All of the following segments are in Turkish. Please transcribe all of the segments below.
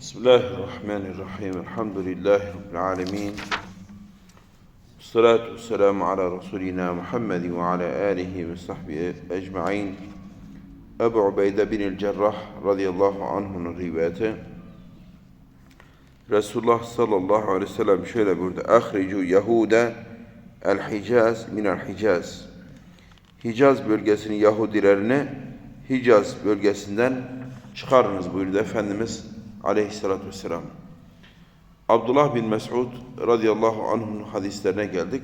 Bismillahirrahmanirrahim. Elhamdülillahi Rabbil alemin. Salatu vesselamu ala Resulina Muhammed ve ala alihi ve sahbihi ecma'in. Ebu Ubeyde bin el Cerrah radıyallahu anh'un rivayeti. Resulullah sallallahu aleyhi ve sellem şöyle buyurdu. Ahricu Yahude el Hicaz minel Hicaz. Hicaz bölgesinin Yahudilerini Hicaz bölgesinden çıkarınız buyurdu Efendimiz aleyhissalatü vesselam. Abdullah bin Mes'ud radıyallahu anh'un hadislerine geldik.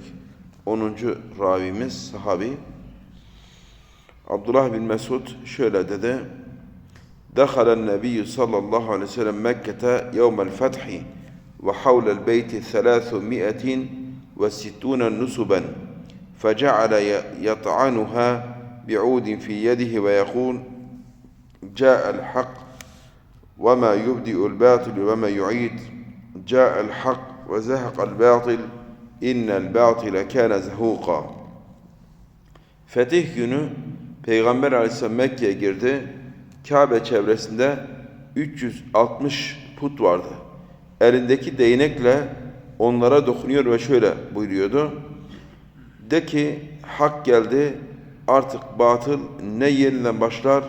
10. ravimiz sahabi. Abdullah bin Mesud şöyle dedi. دخل النبي صلى الله عليه وسلم مكة يوم الفتح وحول البيت ثلاثمائة وستون نسبا فجعل يطعنها بعود في يده ويقول جاء الحق وما يبدئ الباطل وما يعيد جاء الحق وزهق الباطل إن الباطل كان زهوقا Fetih günü Peygamber Aleyhisselam Mekke'ye girdi. Kabe çevresinde 360 put vardı. Elindeki değnekle onlara dokunuyor ve şöyle buyuruyordu. De ki hak geldi artık batıl ne yeniden başlar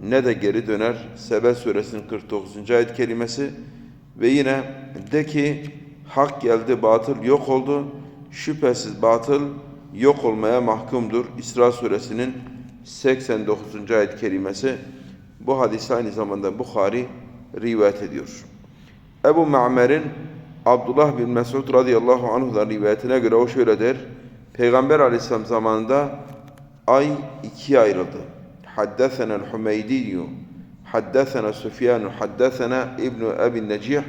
ne de geri döner. Sebe suresinin 49. ayet kelimesi ve yine de ki hak geldi batıl yok oldu. Şüphesiz batıl yok olmaya mahkumdur. İsra suresinin 89. ayet kelimesi bu hadisi aynı zamanda Bukhari rivayet ediyor. Ebu Ma'mer'in Abdullah bin Mesud radıyallahu anhu'dan rivayetine göre o şöyle der. Peygamber aleyhisselam zamanında ay ikiye ayrıldı. حدثنا الحميدي حدثنا سفيان حدثنا ابن أبي النجيح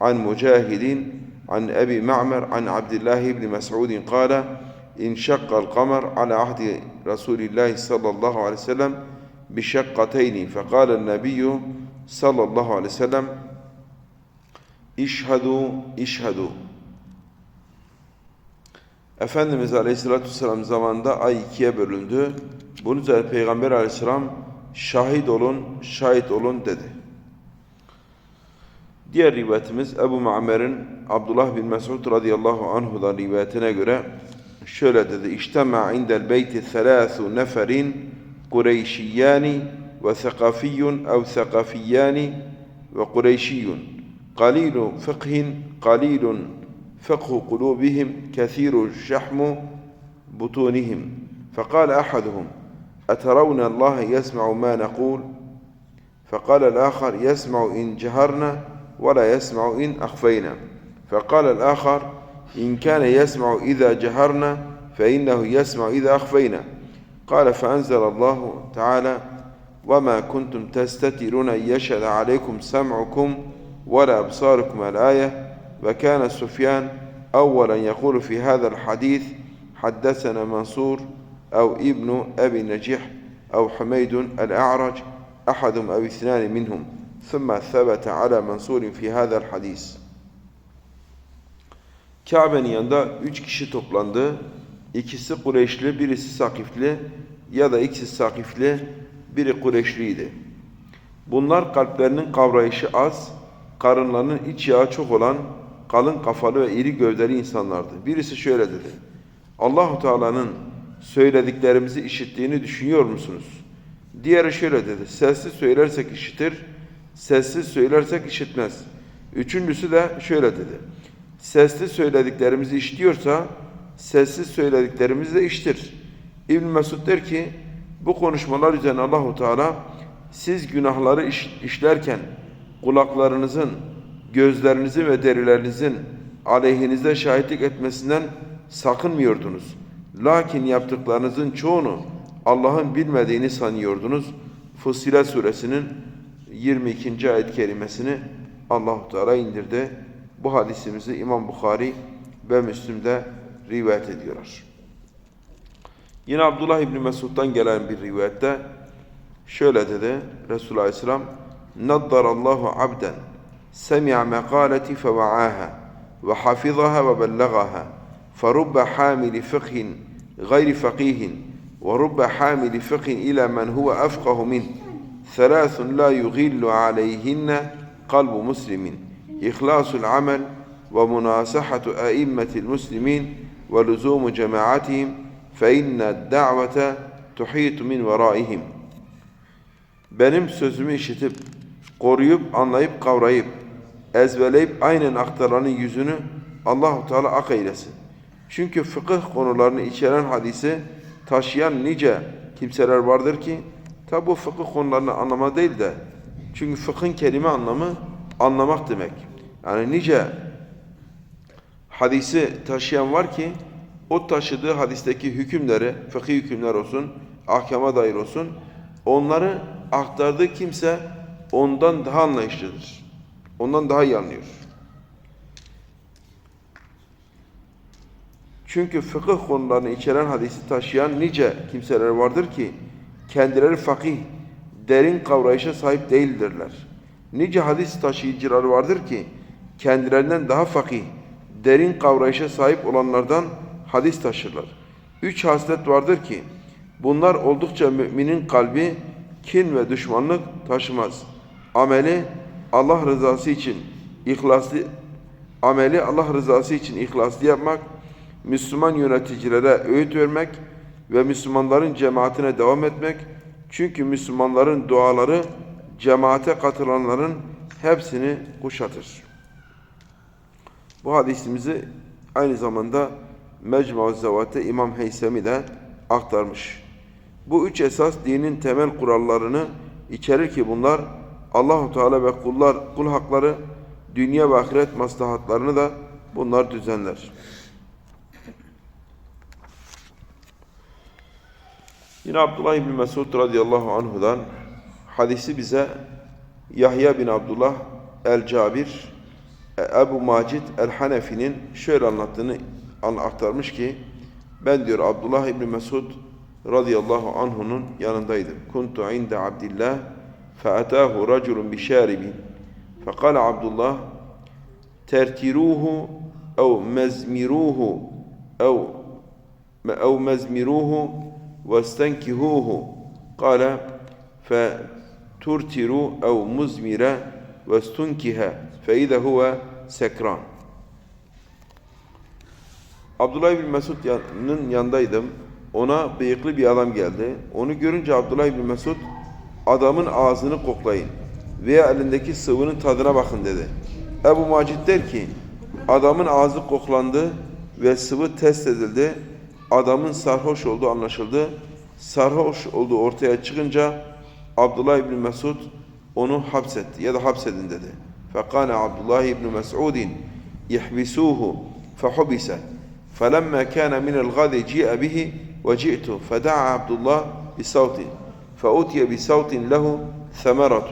عن مجاهد عن أبي معمر عن عبد الله بن مسعود قال انشق القمر على عهد رسول الله صلى الله عليه وسلم بشقتين فقال النبي صلى الله عليه وسلم إشهدوا إشهدوا Efendimiz Aleyhisselatü Vesselam zamanında ay ikiye bölündü. Bunun üzerine Peygamber Aleyhisselam şahit olun, şahit olun dedi. Diğer rivayetimiz Ebu Ma'mer'in Abdullah bin Mesud radıyallahu anhu'dan rivayetine göre şöyle dedi. İçtema indel beyti thelâthu neferin Kureyşiyani ve thekafiyun ev thekafiyani ve Kureyşiyun. Qalilu fıkhin, qalilun fıkhu kulubihim, kethiru şahmu butunihim. فقال أحدهم أترون الله يسمع ما نقول؟ فقال الآخر يسمع إن جهرنا ولا يسمع إن أخفينا. فقال الآخر إن كان يسمع إذا جهرنا فإنه يسمع إذا أخفينا. قال فأنزل الله تعالى وما كنتم تستترون أن يشهد عليكم سمعكم ولا أبصاركم الآية وكان سفيان أولا يقول في هذا الحديث حدثنا منصور أو ابن أبي نجيح أو حميد الأعرج أحدهم أو اثنان منهم ثم ثبت على منصور في هذا الحديث Kabe'nin yanında üç kişi toplandı. İkisi Kureyşli, birisi Sakifli ya da ikisi Sakifli, biri Kureyşliydi. Bunlar kalplerinin kavrayışı az, karınlarının iç yağı çok olan, kalın kafalı ve iri gövdeli insanlardı. Birisi şöyle dedi. Allahu Teala'nın söylediklerimizi işittiğini düşünüyor musunuz? Diğeri şöyle dedi. Sessiz söylersek işitir, sessiz söylersek işitmez. Üçüncüsü de şöyle dedi sesli söylediklerimizi işliyorsa sessiz söylediklerimizi de iştir. İbn Mesud der ki bu konuşmalar üzerine Allahu Teala siz günahları iş, işlerken kulaklarınızın, gözlerinizin ve derilerinizin aleyhinizde şahitlik etmesinden sakınmıyordunuz. Lakin yaptıklarınızın çoğunu Allah'ın bilmediğini sanıyordunuz. Fussilet suresinin 22. ayet kelimesini Allahu Teala indirdi. Bu hadisimizi İmam Bukhari ve Müslim'de rivayet ediyorlar. Yine Abdullah İbni Mesud'dan gelen bir rivayette şöyle dedi Resulullah Aleyhisselam Naddarallahu abden feva'aha ve hafizaha ve bellagaha فرب حامل فقه غير فقيه ورب حامل فقه إلى من هو أفقه منه. ثلاث لا يغل عليهن قلب مسلم. إخلاص العمل ومناصحة أئمة المسلمين ولزوم جماعتهم فإن الدعوة تحيط من ورائهم. benim sözümü işitip, koruyup, anlayıp, kavrayıp, ezberleyip aynen aktaranın yüzünü Allahu Teala ak eylesin. Çünkü fıkıh konularını içeren hadisi taşıyan nice kimseler vardır ki, tabi bu fıkıh konularını anlama değil de, çünkü fıkhın kelime anlamı anlamak demek. Yani nice hadisi taşıyan var ki, o taşıdığı hadisteki hükümleri, fıkhi hükümler olsun, ahkama dair olsun, onları aktardığı kimse ondan daha anlayışlıdır. Ondan daha iyi anlıyor. Çünkü fıkıh konularını içeren hadisi taşıyan nice kimseler vardır ki kendileri fakih, derin kavrayışa sahip değildirler. Nice hadis taşıyıcılar vardır ki kendilerinden daha fakih, derin kavrayışa sahip olanlardan hadis taşırlar. Üç haslet vardır ki bunlar oldukça müminin kalbi kin ve düşmanlık taşımaz. Ameli Allah rızası için ihlaslı ameli Allah rızası için ihlaslı yapmak, Müslüman yöneticilere öğüt vermek ve Müslümanların cemaatine devam etmek. Çünkü Müslümanların duaları cemaate katılanların hepsini kuşatır. Bu hadisimizi aynı zamanda Mecmu Zevat'te İmam Heysemi de aktarmış. Bu üç esas dinin temel kurallarını içerir ki bunlar Allahu Teala ve kullar kul hakları, dünya ve ahiret maslahatlarını da bunlar düzenler. Yine Abdullah İbni Mesud radıyallahu anhudan hadisi bize Yahya bin Abdullah el-Cabir Ebu Macid el-Hanefi'nin şöyle anlattığını aktarmış ki ben diyor Abdullah İbni Mesud radıyallahu anhu'nun yanındaydım. Kuntu inde Abdillah fe'atahu raculun bişaribin فقال عبد الله ترتروه أو مزمروه أو أو مزمروه واستنكهوه قال فترتروا أو مزمر واستنكه فإذا هو سكران Abdullah bin Mesud'un yanındaydım. Ona bıyıklı bir adam geldi. Onu görünce Abdullah bin Mesud adamın ağzını koklayın veya elindeki sıvının tadına bakın dedi. Ebu Macid der ki adamın ağzı koklandı ve sıvı test edildi. Adamın sarhoş olduğu anlaşıldı. Sarhoş olduğu ortaya çıkınca Abdullah İbni Mesud onu hapsetti ya da hapsedin dedi. Fekane Abdullah İbni Mes'udin ihbisuhu fehubise felemma kana min el gadi ci'e bihi ve ci'tu feda'a Abdullah bisavtin فأتي بصوت له ثمرة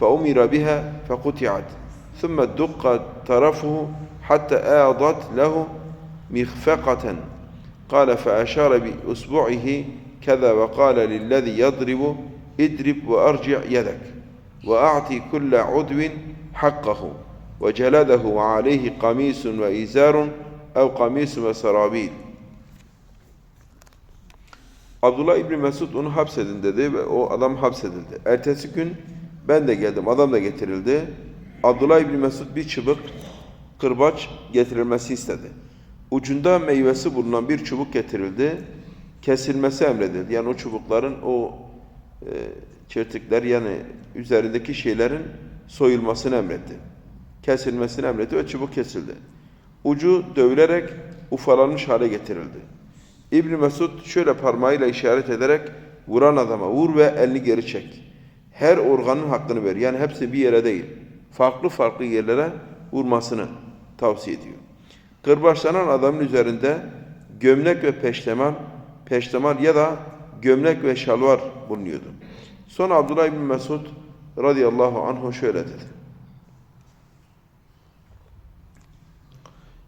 فأمر بها فقطعت. ثم دق طرفه حتى آضت له مخفقة. قال فأشار بأصبعه كذا وقال للذي يضرب اضرب وأرجع يدك وأعطي كل عدو حقه. وجلده وعليه قميص وإزار أو قميص وسرابيل. Abdullah İbni Mesud onu hapsedin dedi ve o adam hapsedildi. Ertesi gün ben de geldim, adam da getirildi. Abdullah İbni Mesud bir çubuk kırbaç getirilmesi istedi. Ucunda meyvesi bulunan bir çubuk getirildi. Kesilmesi emredildi. Yani o çubukların, o e, çırtıklar yani üzerindeki şeylerin soyulmasını emretti. Kesilmesini emretti ve çubuk kesildi. Ucu dövülerek ufalanmış hale getirildi. İbn Mesud şöyle parmağıyla işaret ederek vuran adama vur ve elini geri çek. Her organın hakkını ver. Yani hepsi bir yere değil. Farklı farklı yerlere vurmasını tavsiye ediyor. Kırbaçlanan adamın üzerinde gömlek ve peştemal, peştemal ya da gömlek ve şalvar bulunuyordu. Sonra Abdullah bin Mesud radıyallahu anhu şöyle dedi.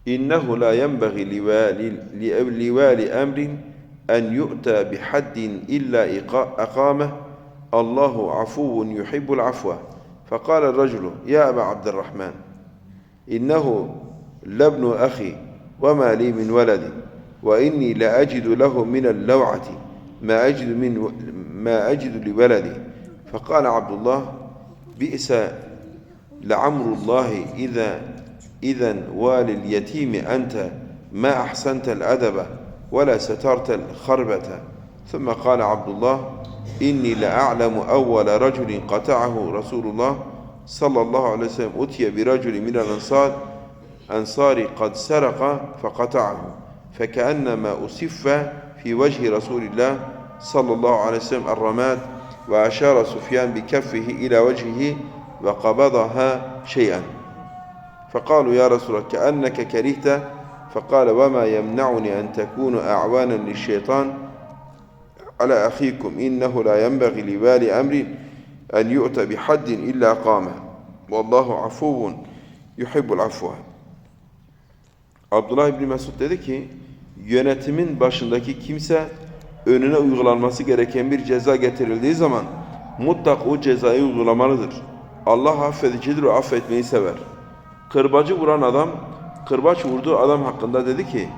La yenbaghi liwali liwali emrin en yu'ta bihaddin illa aqameh Allahu afuvun yuhibbul afwa. فقال الرجل يا أبا عبد الرحمن إنه لابن أخي وما لي من ولد وإني لأجد له من اللوعة ما أجد من ما أجد لولدي فقال عبد الله بئس لعمر الله إذا إذا والي اليتيم أنت ما أحسنت الأدب ولا سترت الخربة. ثم قال عبد الله إني لأعلم أول رجل قطعه رسول الله صلى الله عليه وسلم. أتي برجل من الأنصار أنصار قد سرق فقطعه فكأنما أسف في وجه رسول الله صلى الله عليه وسلم الرماد وأشار سفيان بكفه إلى وجهه وقبضها شيئا. فقالوا يا رسول الله كأنك كرهت فقال وما يمنعني أن تكونوا أعوانا للشيطان على أخيكم إنه لا ينبغي لوالي أمر أن يؤتى بحد إلا قامه والله عفو يحب العفو Abdullah İbni Mesud dedi ki yönetimin başındaki kimse önüne uygulanması gereken bir ceza getirildiği zaman mutlak o cezayı uygulamalıdır. Allah affedicidir ve affetmeyi sever. Kırbacı vuran adam, kırbaç vurduğu adam hakkında dedi ki,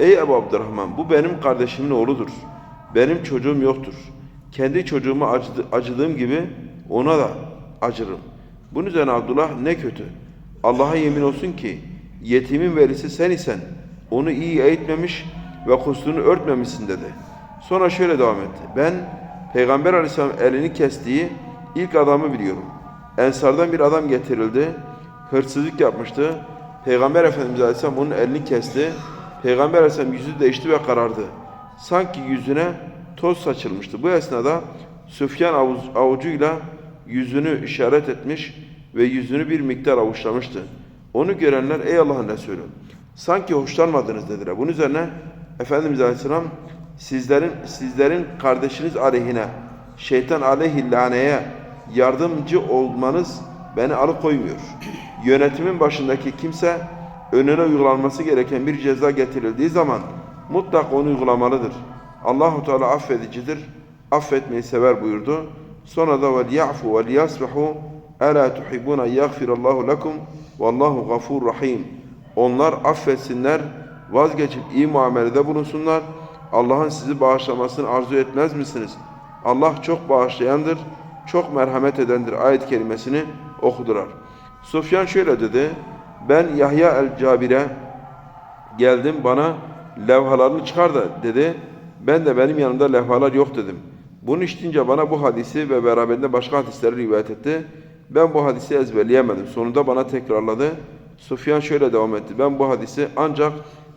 Ey Ebu Abdurrahman bu benim kardeşimin oğludur. Benim çocuğum yoktur. Kendi çocuğuma acıdı- acıdığım gibi ona da acırım. Bunun üzerine Abdullah ne kötü. Allah'a yemin olsun ki yetimin velisi sen isen onu iyi eğitmemiş ve kusurunu örtmemişsin dedi. Sonra şöyle devam etti. Ben Peygamber Aleyhisselam elini kestiği ilk adamı biliyorum. Ensardan bir adam getirildi. Hırsızlık yapmıştı. Peygamber Efendimiz Aleyhisselam onun elini kesti. Peygamber Aleyhisselam yüzü değişti ve karardı. Sanki yüzüne toz saçılmıştı. Bu esnada Süfyan avucuyla yüzünü işaret etmiş ve yüzünü bir miktar avuçlamıştı. Onu görenler ey Allah'ın Resulü sanki hoşlanmadınız dediler. Bunun üzerine Efendimiz Aleyhisselam sizlerin sizlerin kardeşiniz aleyhine şeytan aleyhillaneye yardımcı olmanız beni alıkoymuyor. Yönetimin başındaki kimse önüne uygulanması gereken bir ceza getirildiği zaman mutlak onu uygulamalıdır. Allahu Teala affedicidir, affetmeyi sever buyurdu. Sonra da vel ya'fu vel yasfahu Ela tuhibbuna yaghfirallahu lekum vallahu gafur rahim. Onlar affetsinler, vazgeçip iyi muamelede bulunsunlar. Allah'ın sizi bağışlamasını arzu etmez misiniz? Allah çok bağışlayandır, çok merhamet edendir ayet kelimesini okudular. Sufyan şöyle dedi. Ben Yahya el-Cabir'e geldim bana levhalarını çıkar da dedi. Ben de benim yanımda levhalar yok dedim. Bunu işitince bana bu hadisi ve beraberinde başka hadisleri rivayet etti. Ben bu hadisi ezberleyemedim. Sonunda bana tekrarladı. Sufyan şöyle devam etti. Ben bu hadisi ancak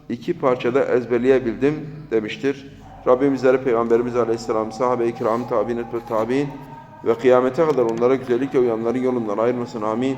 iki parçada ezberleyebildim demiştir. Rabbimizlere Peygamberimiz Aleyhisselam, sahabe-i kiram, tabi'in tabi'in ve kıyamete kadar onlara güzellikle uyanların yolundan ayırmasın. Amin.